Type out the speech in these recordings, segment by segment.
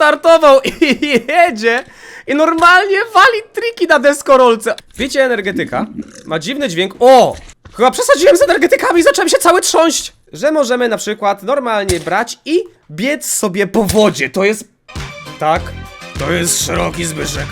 wystartował i jedzie i normalnie wali triki na deskorolce. Wiecie, energetyka ma dziwny dźwięk. O! Chyba przesadziłem z energetykami i zacząłem się cały trząść. Że możemy na przykład normalnie brać i biec sobie po wodzie. To jest... Tak, to jest szeroki Zbyszek.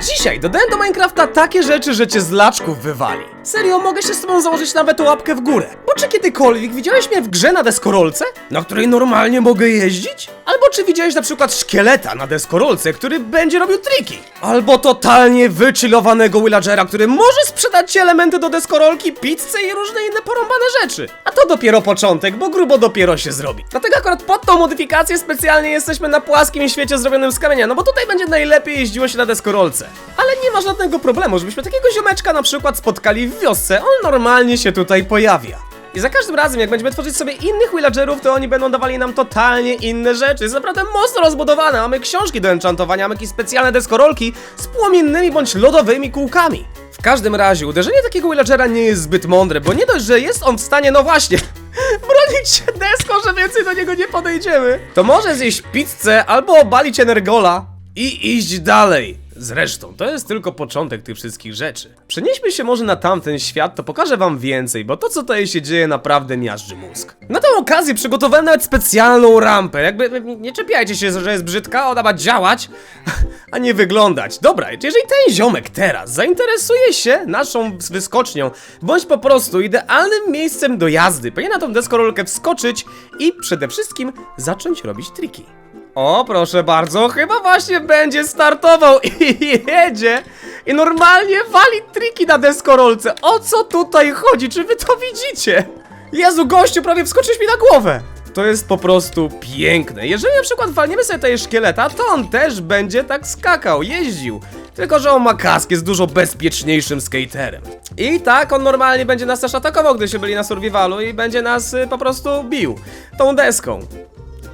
Dzisiaj dodałem do Minecrafta takie rzeczy, że cię z laczków wywali. Serio, mogę się z tobą założyć nawet łapkę w górę. Bo czy kiedykolwiek widziałeś mnie w grze na deskorolce, na której normalnie mogę jeździć? Albo czy widziałeś na przykład szkieleta na deskorolce, który będzie robił triki? Albo totalnie wychillowanego villagera, który może sprzedać ci elementy do deskorolki, pizzę i różne inne porąbane rzeczy. A to dopiero początek, bo grubo dopiero się zrobi. Dlatego akurat pod tą modyfikację specjalnie jesteśmy na płaskim świecie zrobionym z kamienia, no bo tutaj będzie najlepiej jeździło się na deskorolce. Ale nie ma żadnego problemu, żebyśmy takiego ziomeczka na przykład spotkali w wiosce, on normalnie się tutaj pojawia. I za każdym razem, jak będziemy tworzyć sobie innych villagerów, to oni będą dawali nam totalnie inne rzeczy. Jest naprawdę mocno rozbudowane. Mamy książki do enchantowania, mamy jakieś specjalne deskorolki z płomiennymi bądź lodowymi kółkami. W każdym razie, uderzenie takiego villagera nie jest zbyt mądre, bo nie dość, że jest on w stanie, no właśnie, bronić się deską, że więcej do niego nie podejdziemy, to może zjeść pizzę albo obalić energola i iść dalej. Zresztą, to jest tylko początek tych wszystkich rzeczy. Przenieśmy się może na tamten świat, to pokażę wam więcej, bo to co tutaj się dzieje naprawdę miażdży mózg. Na tę okazję przygotowałem nawet specjalną rampę, jakby nie czepiajcie się, że jest brzydka, ona ma działać, a nie wyglądać. Dobra, jeżeli ten ziomek teraz zainteresuje się naszą wyskocznią, bądź po prostu idealnym miejscem do jazdy, powinien na tą deskorolkę wskoczyć i przede wszystkim zacząć robić triki. O, proszę bardzo, chyba właśnie będzie startował i jedzie i normalnie wali triki na deskorolce. O co tutaj chodzi? Czy wy to widzicie? Jezu, gościu, prawie wskoczyłeś mi na głowę. To jest po prostu piękne. Jeżeli na przykład walniemy sobie tutaj szkieleta, to on też będzie tak skakał, jeździł. Tylko, że on ma kask, jest dużo bezpieczniejszym skaterem. I tak on normalnie będzie nas też atakował, gdy się byli na survivalu i będzie nas y, po prostu bił tą deską.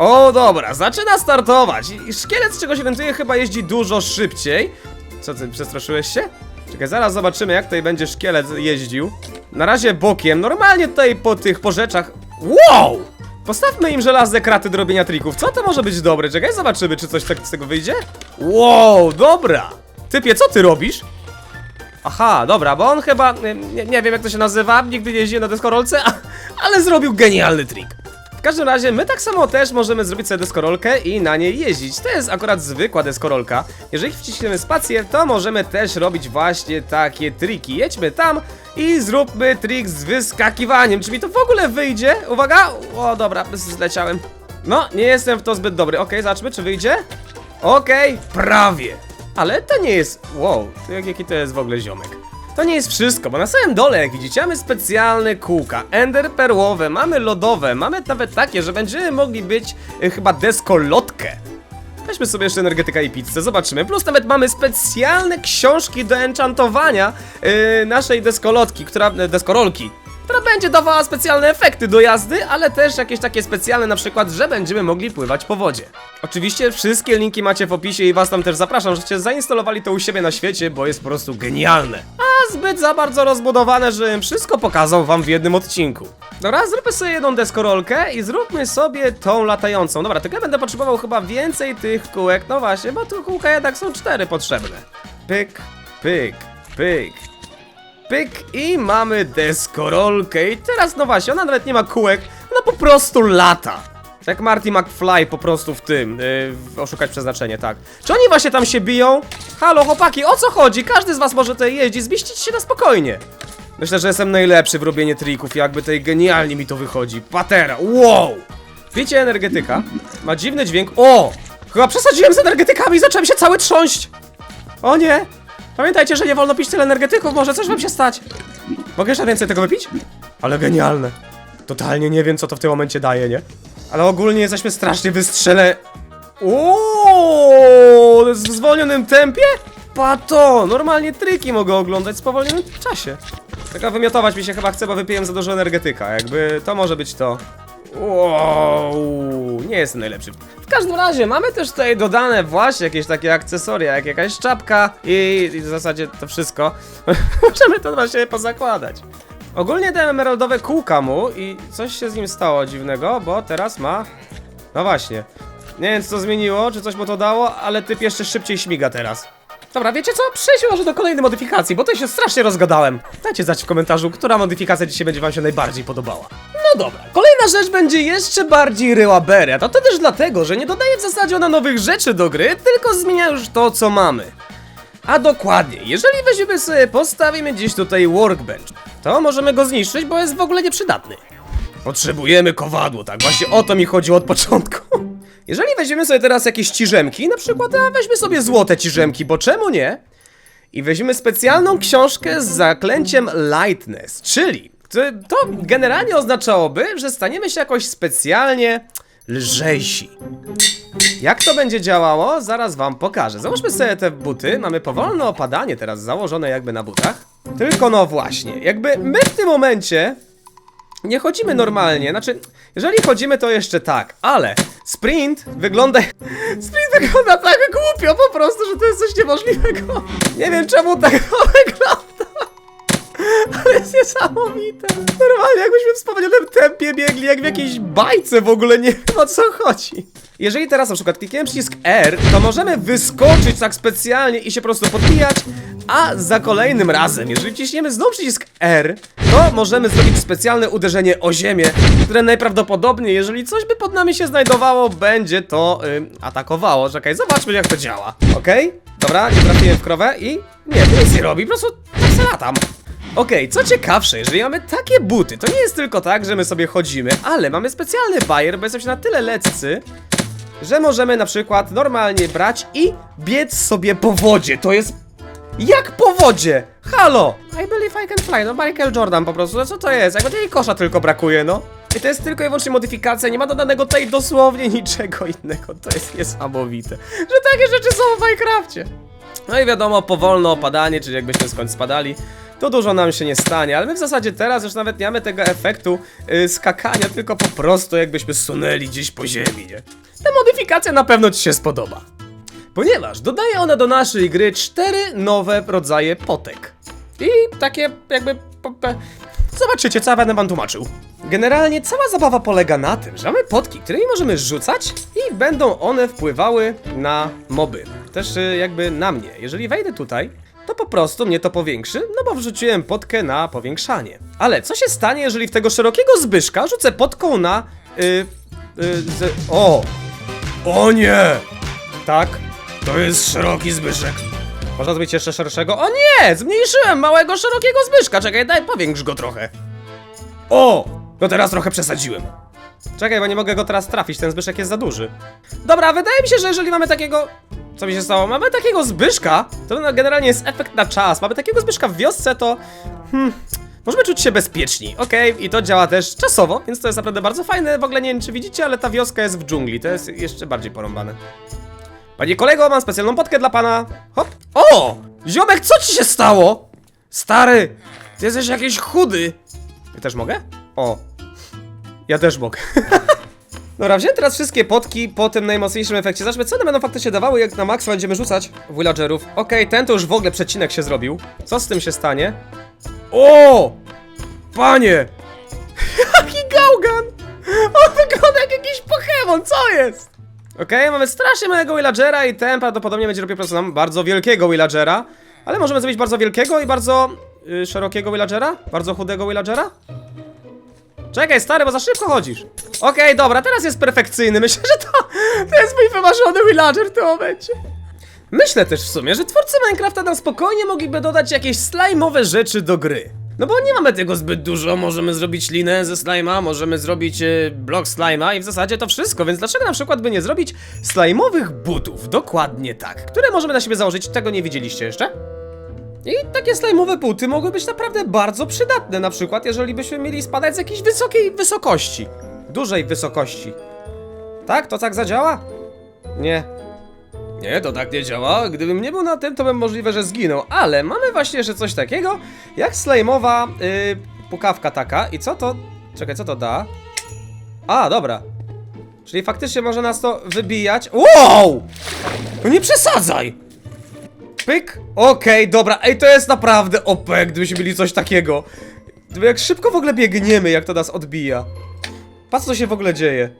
O, dobra, zaczyna startować. I szkielet, z czego się orientuję, chyba jeździ dużo szybciej. Co ty, przestraszyłeś się? Czekaj, zaraz zobaczymy, jak tutaj będzie szkielet jeździł. Na razie bokiem, normalnie tutaj po tych porzeczach. Wow! Postawmy im żelazne kraty do robienia trików. Co to może być dobre? Czekaj, zobaczymy, czy coś tak z tego wyjdzie. Wow, dobra! Typie, co ty robisz? Aha, dobra, bo on chyba, nie, nie wiem jak to się nazywa, nigdy nie jeździłem na deskorolce, ale zrobił genialny trik. W każdym razie, my tak samo też możemy zrobić sobie deskorolkę i na niej jeździć. To jest akurat zwykła deskorolka. Jeżeli wciśniemy spację, to możemy też robić właśnie takie triki. Jedźmy tam i zróbmy trik z wyskakiwaniem. Czy mi to w ogóle wyjdzie? Uwaga! O, dobra, zleciałem. No, nie jestem w to zbyt dobry. Okej, zobaczmy, czy wyjdzie. Okej, prawie. Ale to nie jest... Wow, jaki to jest w ogóle ziomek. To nie jest wszystko, bo na samym dole, jak widzicie, mamy specjalne kółka. Ender perłowe, mamy lodowe, mamy nawet takie, że będziemy mogli być y, chyba deskolotkę. Weźmy sobie jeszcze energetyka i pizzę, zobaczymy. Plus nawet mamy specjalne książki do enchantowania yy, naszej deskolotki, która... y, deskorolki. Która będzie dawała specjalne efekty do jazdy, ale też jakieś takie specjalne na przykład, że będziemy mogli pływać po wodzie. Oczywiście wszystkie linki macie w opisie i was tam też zapraszam, żebyście zainstalowali to u siebie na świecie, bo jest po prostu genialne. Zbyt za bardzo rozbudowane, żebym wszystko pokazał wam w jednym odcinku. Dobra, zróbmy sobie jedną deskorolkę i zróbmy sobie tą latającą. Dobra, tylko ja będę potrzebował chyba więcej tych kółek, no właśnie, bo tu kółka jednak są cztery potrzebne. Pyk, pyk, pyk, Pyk i mamy deskorolkę i teraz no właśnie, ona nawet nie ma kółek, ona po prostu lata. Jak Marty McFly po prostu w tym, yy, oszukać przeznaczenie, tak. Czy oni właśnie tam się biją? Halo chłopaki, o co chodzi? Każdy z was może tutaj jeździć, zmieścić się na spokojnie. Myślę, że jestem najlepszy w robieniu trików, jakby tutaj genialnie mi to wychodzi. Patera, wow! Wiecie, energetyka ma dziwny dźwięk. O! Chyba przesadziłem z energetykami i zacząłem się cały trząść. O nie! Pamiętajcie, że nie wolno pić tyle energetyków, może coś wam się stać. Mogę jeszcze więcej tego wypić? Ale genialne. Totalnie nie wiem, co to w tym momencie daje, nie? Ale ogólnie jesteśmy strasznie wystrzele... Ooo, w zwolnionym tempie? Pato, normalnie triki mogę oglądać w spowolnionym czasie. Taka wymiotować mi się chyba chce, bo wypiłem za dużo energetyka. Jakby to może być to. Wow, nie jestem najlepszy. W każdym razie mamy też tutaj dodane właśnie jakieś takie akcesoria, jak jakaś czapka i, i w zasadzie to wszystko. Możemy to właśnie pozakładać. Ogólnie te emeraldowe kółka mu i coś się z nim stało dziwnego, bo teraz ma No właśnie. Nie wiem, co to zmieniło, czy coś mu to dało, ale typ jeszcze szybciej śmiga teraz. Dobra, wiecie co? Przejdźmy może do kolejnej modyfikacji, bo to się strasznie rozgadałem. Dajcie znać w komentarzu, która modyfikacja dzisiaj będzie wam się najbardziej podobała. No dobra, kolejna rzecz będzie jeszcze bardziej ryła beret, a to też dlatego, że nie dodaje w zasadzie ona nowych rzeczy do gry, tylko zmienia już to, co mamy. A dokładnie, jeżeli weźmiemy sobie, postawimy gdzieś tutaj workbench, to możemy go zniszczyć, bo jest w ogóle nieprzydatny. Potrzebujemy kowadło, tak właśnie o to mi chodziło od początku. Jeżeli weźmiemy sobie teraz jakieś ciżemki, na przykład, a weźmy sobie złote ciżemki, bo czemu nie? I weźmiemy specjalną książkę z zaklęciem Lightness, czyli to- generalnie oznaczałoby, że staniemy się jakoś specjalnie lżejsi. Jak to będzie działało? Zaraz wam pokażę. Załóżmy sobie te buty. Mamy powolne opadanie teraz założone jakby na butach. Tylko no właśnie, jakby my w tym momencie nie chodzimy normalnie. Znaczy, jeżeli chodzimy to jeszcze tak, ale sprint wygląda... Sprint wygląda tak głupio po prostu, że to jest coś niemożliwego. Nie wiem czemu tak to wygląda. Ale jest niesamowite. Normalnie jakbyśmy w spowolnionym tempie biegli, jak w jakiejś bajce w ogóle, nie wiem o co chodzi. Jeżeli teraz na przykład klikniemy przycisk R, to możemy wyskoczyć tak specjalnie i się po prostu podbijać, a za kolejnym razem, jeżeli wciśniemy znowu przycisk R, to możemy zrobić specjalne uderzenie o ziemię, które najprawdopodobniej, jeżeli coś by pod nami się znajdowało, będzie to ym, atakowało. Czekaj, zobaczmy jak to działa. Okej? Dobra, nie trafiłem w krowę i... Nie, to nic nie robi, po prostu tak se latam. Okej, co ciekawsze, jeżeli mamy takie buty, to nie jest tylko tak, że my sobie chodzimy, ale mamy specjalny bajer, bo jesteśmy na tyle leccy, że możemy na przykład normalnie brać i biec sobie po wodzie. To jest... Jak po wodzie? Halo! I believe I can fly, no Michael Jordan po prostu, no co to jest? Jakby tej kosza tylko brakuje, no. I to jest tylko i wyłącznie modyfikacja, nie ma dodanego tutaj dosłownie niczego innego. To jest niesamowite, że takie rzeczy są w Minecrafcie. No i wiadomo, powolne opadanie, czyli jakbyśmy skąd spadali, to dużo nam się nie stanie, ale my w zasadzie teraz już nawet nie mamy tego efektu yy, skakania, tylko po prostu jakbyśmy sunęli gdzieś po ziemi, nie? Ta modyfikacja na pewno Ci się spodoba. Ponieważ dodaje ona do naszej gry cztery nowe rodzaje potek. I takie jakby... Zobaczycie, co ja będę wam tłumaczył. Generalnie cała zabawa polega na tym, że mamy potki, którymi możemy rzucać i będą one wpływały na moby. Też y, jakby na mnie. Jeżeli wejdę tutaj, to po prostu mnie to powiększy, no bo wrzuciłem potkę na powiększanie. Ale co się stanie, jeżeli w tego szerokiego Zbyszka rzucę potką na... Y, y, z... O! O nie! Tak, to jest szeroki Zbyszek. Można zrobić jeszcze szerszego? O nie! Zmniejszyłem małego, szerokiego Zbyszka. Czekaj, daj, powiększ go trochę. O! No teraz trochę przesadziłem. Czekaj, bo nie mogę go teraz trafić, ten Zbyszek jest za duży. Dobra, wydaje mi się, że jeżeli mamy takiego... Co mi się stało? Mamy takiego Zbyszka, to no, generalnie jest efekt na czas. Mamy takiego Zbyszka w wiosce, to... Hmm... Możemy czuć się bezpieczni, okej, i to działa też czasowo, więc to jest naprawdę bardzo fajne. W ogóle nie wiem, czy widzicie, ale ta wioska jest w dżungli, to jest jeszcze bardziej porąbane. Panie kolego, mam specjalną potkę dla pana. Hop. O! Ziomek, co ci się stało? Stary, ty jesteś jakiś chudy. Ja też mogę? O. Ja też mogę. Dobra, wziąłem teraz wszystkie potki po tym najmocniejszym efekcie. Zobaczmy, co one będą faktycznie dawały, jak na maksa będziemy rzucać villagerów. Okej, ten to już w ogóle przecinek się zrobił. Co z tym się stanie? O! Panie! Jaki gałgan! On wygląda jak jakiś Pokémon, co jest? Okej, mamy strasznie małego villagera i ten prawdopodobnie będzie robił po prostu nam bardzo wielkiego villagera. Ale możemy zrobić bardzo wielkiego i bardzo y, szerokiego villagera? Bardzo chudego villagera? Czekaj, stary, bo za szybko chodzisz. Okej, dobra, teraz jest perfekcyjny. Myślę, że to, to jest mój wymarzony villager w tym momencie. Myślę też w sumie, że twórcy Minecrafta nam spokojnie mogliby dodać jakieś slajmowe rzeczy do gry. No bo nie mamy tego zbyt dużo, możemy zrobić linę ze slajma, możemy zrobić e, blok i w zasadzie to wszystko, więc dlaczego na przykład by nie zrobić slajmowych butów? Dokładnie tak. Które możemy na siebie założyć, tego nie widzieliście jeszcze? I takie slajmowe buty mogły być naprawdę bardzo przydatne, na przykład jeżeli byśmy mieli spadać z jakiejś wysokiej wysokości. Dużej wysokości. Tak? To tak zadziała? Nie. Nie, to tak nie działa. Gdybym nie był na tym, to bym możliwe, że zginął. Ale mamy właśnie jeszcze coś takiego, jak slajmowa yy, pukawka taka. I co to... Czekaj, co to da? A, dobra. Czyli faktycznie może nas to wybijać. Wow! No nie przesadzaj! Pyk. Okej, dobra. Ej, to jest naprawdę OP, gdybyśmy mieli coś takiego. Jak szybko w ogóle biegniemy, jak to nas odbija. Patrz, co się w ogóle dzieje.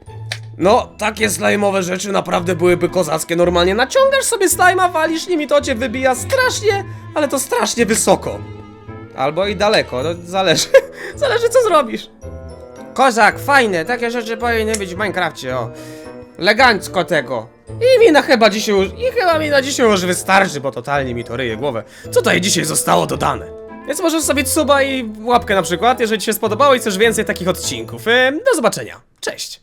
No, takie slajmowe rzeczy naprawdę byłyby kozackie. Normalnie naciągasz sobie slajma, walisz nim i to cię wybija strasznie, ale to strasznie wysoko. Albo i daleko, no zależy. zależy co zrobisz. Kozak, fajne, takie rzeczy powinny być w Minecrafcie, o. Elegancko tego. I mi na chyba dzisiaj już, i chyba mi na dzisiaj już wystarczy, bo totalnie mi to ryje głowę. Co tutaj dzisiaj zostało dodane? Więc możesz sobie suba i łapkę na przykład, jeżeli ci się spodobało i chcesz więcej takich odcinków. Do zobaczenia. Cześć.